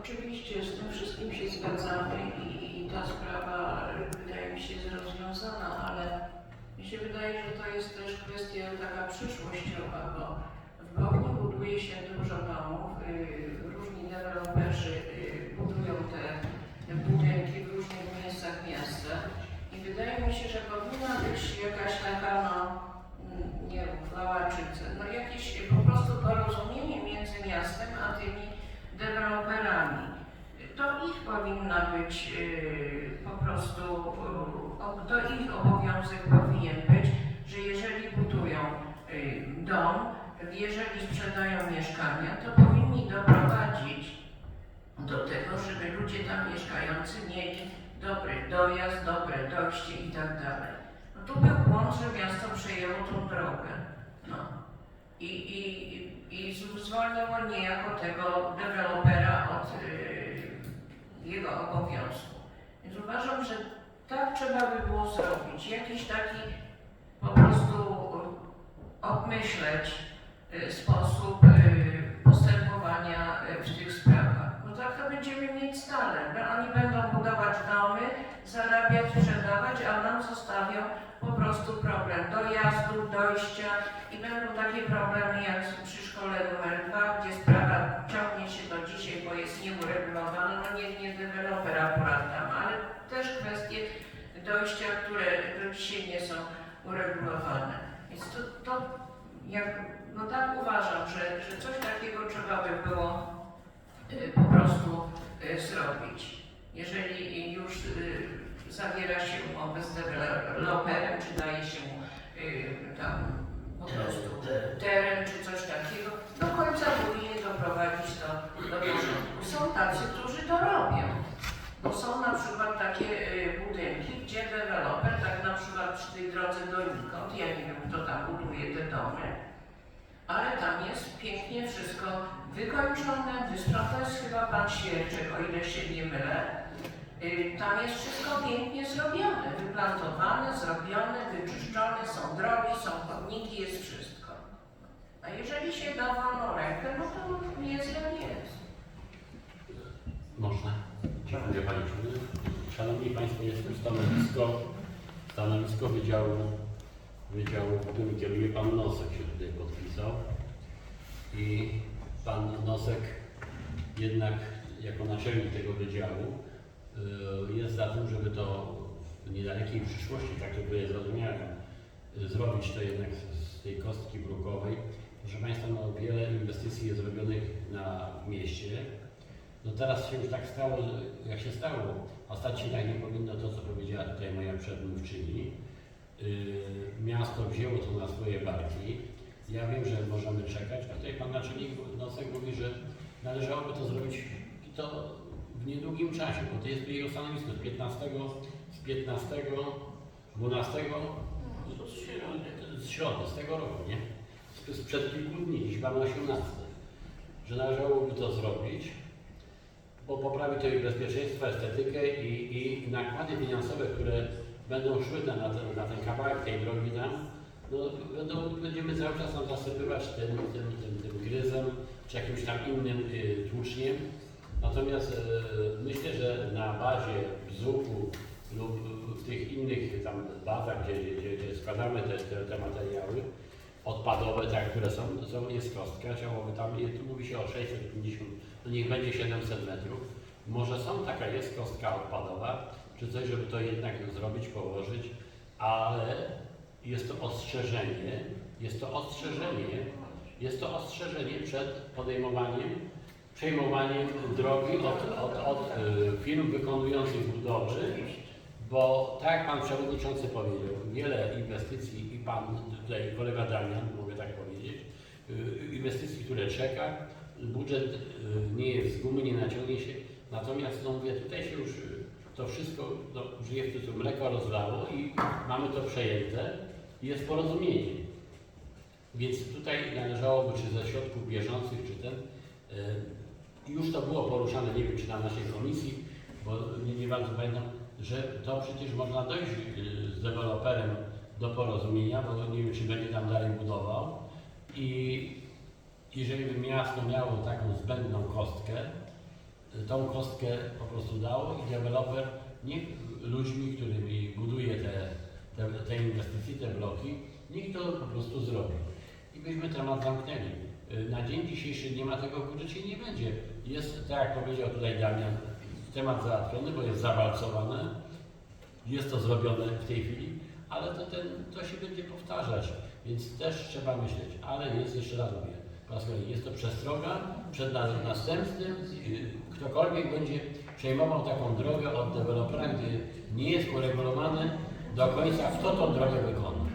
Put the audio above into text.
oczywiście z tym wszystkim się zgadzamy i, i ta sprawa wydaje mi się rozwiązana, ale mi się wydaje, że to jest też kwestia taka przyszłościowa, bo w Bochni buduje się dużo domów, y, różni deweloperzy y, budują te budynki w różnych miejscach miasta i wydaje mi się, że powinna być jakaś taka, no, mm, nie uchwała czy no jakieś po prostu porozumienie między miastem a tymi deweloperami. To ich powinna być y, po prostu, y, to ich obowiązek powinien być, że jeżeli budują y, dom, jeżeli sprzedają mieszkania, to powinni doprowadzić do tego, żeby ludzie tam mieszkający mieli dobry dojazd, dobre dojście i tak dalej. No tu był błąd, że miasto przejęło tą drogę. I, i, i zwolniło niejako tego dewelopera od y, jego obowiązku. Więc uważam, że tak trzeba by było zrobić. Jakiś taki po prostu y, obmyśleć y, sposób y, postępowania y, w tych sprawach. To będziemy mieć stale. Oni będą budować domy, zarabiać, sprzedawać, a nam zostawią po prostu problem dojazdu, dojścia i będą takie problemy jak przy szkole numer 2, gdzie sprawa ciągnie się do dzisiaj, bo jest nieuregulowana. No nie, nie deweloper akurat tam, ale też kwestie dojścia, które do dzisiaj nie są uregulowane. Więc to, to jak, no tak uważam, że, że coś takiego trzeba by było po prostu y, zrobić. Jeżeli już y, zawiera się umowę z deweloperem, czy daje się mu y, tam po prostu teren czy coś takiego, do końca powinien doprowadzić to do porządku. Są tacy, którzy to robią. Bo są na przykład takie y, budynki, gdzie deweloper, tak na przykład przy tej drodze donikąd, ja nie wiem kto tam buduje te domy, ale tam jest pięknie wszystko wykończone, to jest chyba pan Świerczek, o ile się nie mylę. Y, Tam jest wszystko pięknie zrobione, wyplantowane, zrobione, wyczyszczone, są drogi, są chodniki, jest wszystko. A jeżeli się da wolną rękę, no to jest jak jest. Można. Dziękuję Panie Przewodniczący. Szanowni Państwo, jest tu stanowisko, stanowisko Wydziału, Wydziału, którym kieruje Pan Nosek się tutaj podpisał. I Pan Nosek jednak jako naczelnik tego Wydziału y, jest za tym, żeby to w niedalekiej przyszłości, tak to było zrozumiałem, zrobić to jednak z, tej kostki brukowej. Proszę Państwa, no, wiele inwestycji jest robionych na, w mieście. No teraz się już tak stało, jak się stało. A stać się tak nie powinno to, co powiedziała tutaj moja przedmówczyni. Yy, miasto wzięło to na swoje barki. Ja wiem, że możemy czekać, a tutaj pan naczelnik Nosek mówi, że należałoby to zrobić i to w niedługim czasie, bo to jest jego stanowisko z 15, z 15, 12, z środy, z tego roku, nie? Z- Sprzed kilku dni, dziś mamy 18, że należałoby to zrobić, bo poprawi to i bezpieczeństwo, estetykę i, i nakłady finansowe, które będą szły na, ten, na ten kawałek tej drogi tam, no, będą, będziemy cały czas tam zasypywać tym, tym, tym, tym gryzem, czy jakimś tam innym y, tłuczniem. Natomiast y, myślę, że na bazie bzuku lub w tych innych tam bazach, gdzie, gdzie, gdzie składamy te, te, te materiały odpadowe, tak, które są, są jest kostka ziołowa, tam tu mówi się o 650, no niech będzie 700 metrów. Może są taka jest kostka odpadowa, czy coś, żeby to jednak zrobić, położyć, ale jest to ostrzeżenie, jest to ostrzeżenie, jest to ostrzeżenie przed podejmowaniem, przejmowaniem drogi od, od, od y, firm wykonujących budowy, bo tak jak Pan Przewodniczący powiedział, wiele inwestycji i Pan tutaj kolega Damian, mogę tak powiedzieć, y, inwestycji, które czeka, budżet y, nie jest z gumy, nie naciągnie się, natomiast no mówię, tutaj się już to wszystko, no, żyje w tytuł mleko rozlało i mamy to przejęte i jest porozumienie. Więc tutaj należałoby, czy ze środków bieżących, czy ten, y, już to było poruszane, nie wiem, czy na naszej komisji, bo nie, nie bardzo pamiętam, że to przecież można dojść y, z deweloperem do porozumienia, bo nie wiem, czy będzie tam dalej budował i jeżeli by miasto miało taką zbędną kostkę, tą kostkę po prostu dało i deweloper, niech ludźmi, którymi buduje te, te, te inwestycje, te bloki, niech to po prostu zrobi. I byśmy temat zamknęli. Y, Na dzień dzisiejszy nie ma tego w budżecie nie będzie. Jest, tak jak powiedział tutaj Damian, temat załatwiony, bo jest zawalcowany, jest to zrobione w tej chwili, ale to, ten, to się będzie powtarzać, więc też trzeba myśleć. Ale jest, jeszcze raz mówię, jest to przestroga przed na- następnym, y, ktokolwiek będzie przejmował taką drogę od dewelopera, gdy nie jest uregulowany do końca, kto tą drogę wykona.